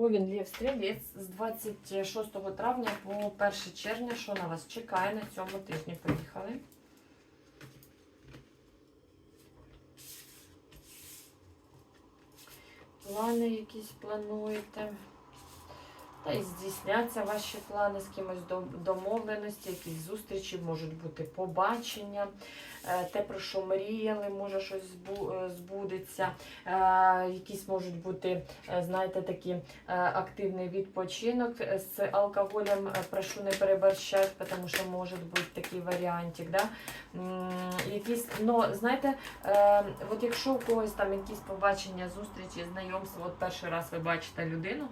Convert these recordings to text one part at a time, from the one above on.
Овін Лів Стрілець з 26 травня по 1 червня. Що на вас чекає на цьому тижні? Поїхали. Плани якісь плануєте. Здійсняться ваші плани з кимось дом- домовленості, якісь зустрічі, можуть бути побачення, Е, те, про що мріяли, може щось е, збудеться. Е, Якісь можуть бути, знаєте, такі активний відпочинок з алкоголем. Прошу не переборщати, тому що може бути такий варіантик. Да? Якісь, ну, знаєте, от якщо у когось там якісь побачення, зустрічі, знайомства, от перший раз ви бачите людину.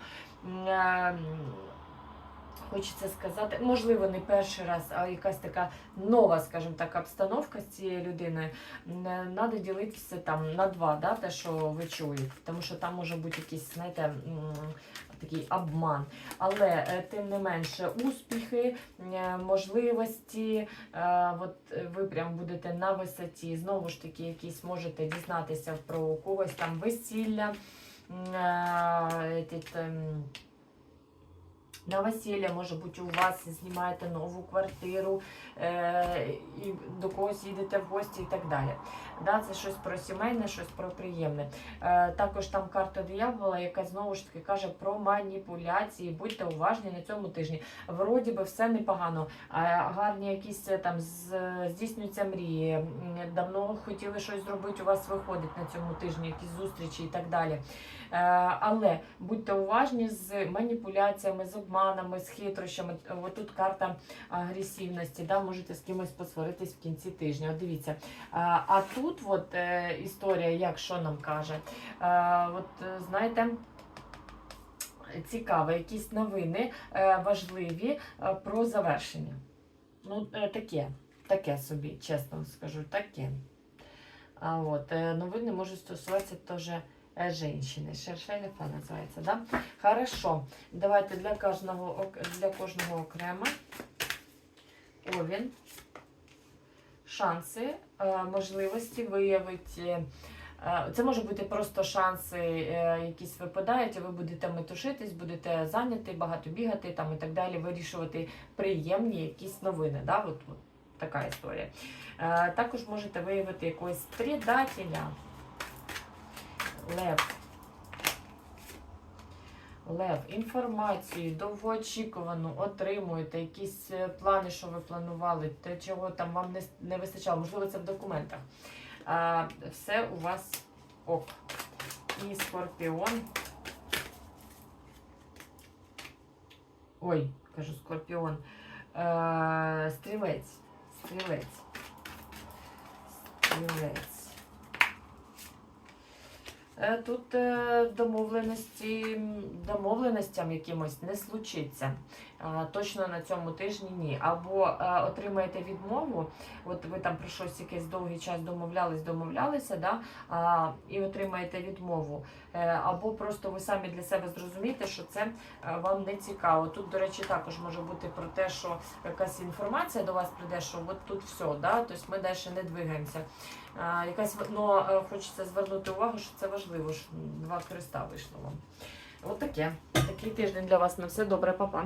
Хочеться сказати, можливо, не перший раз, а якась така нова, скажімо так, обстановка з цією людиною. Треба ділитися там на два, да, те, що ви чуєте. Тому що там може бути якийсь, знаєте, такий обман. Але е, тим не менше, успіхи, е, можливості, е, от ви прям будете на висоті. Знову ж таки, якісь можете дізнатися про когось там весілля. Весілля, може бути, у вас знімаєте нову квартиру е, і до когось їдете в гості і так далі. Да, це щось про сімейне, щось про приємне. Е, також там карта диявола, яка знову ж таки каже про маніпуляції. Будьте уважні на цьому тижні. Вроді би все непогано. А гарні якісь е, там здійснюються мрії. Давно хотіли щось зробити, у вас виходить на цьому тижні, якісь зустрічі і так далі. Е, Але будьте уважні з маніпуляціями, з обманами, з хитрощами. Ось тут карта агресивності, да, можете з кимось посваритись в кінці тижня. От дивіться. А, тут от, е, історія, як що нам каже, от е, знаєте. Цікаво, якісь новини е, важливі про завершення. Ну, таке, таке собі, чесно скажу, таке. А от, новини можуть стосуватися теж е, женщини. Шершеліфа називається, да? Хорошо. Давайте для кожного, для кожного окремо. Овін. Шанси, е, можливості виявити. е, Це може бути просто шанси, якісь випадають, і ви будете метушитись, будете зайняті, багато бігати там і так далі, вирішувати приємні якісь новини. Да? От, от така історія. Також можете виявити якогось предателя. Лев. Лев, інформацію довгоочікувану отримуєте, якісь е, плани, що ви планували, те, чого там вам не, не вистачало, можливо, це в документах. А, все у вас ок. І скорпіон. Ой, кажу скорпіон. Е, стрілець. Стрілець. Стрілець. Е, Тут е, домовленості, домовленостям якимось не случиться. Точно на цьому тижні ні. Або е, отримаєте відмову, от ви там про щось якийсь довгий час домовлялись, домовлялися, да? а, і отримаєте відмову. Е, Або просто ви самі для себе зрозумієте, що це е, вам не цікаво. Тут, до речі, також може бути про те, що якась інформація до вас прийде, що от тут все, да? тобто ми далі не двигаємося. А, якась ну, хочеться звернути увагу, що це важливо, що два креста вийшло вам. От таке. Такий тиждень для вас на все добре, папа.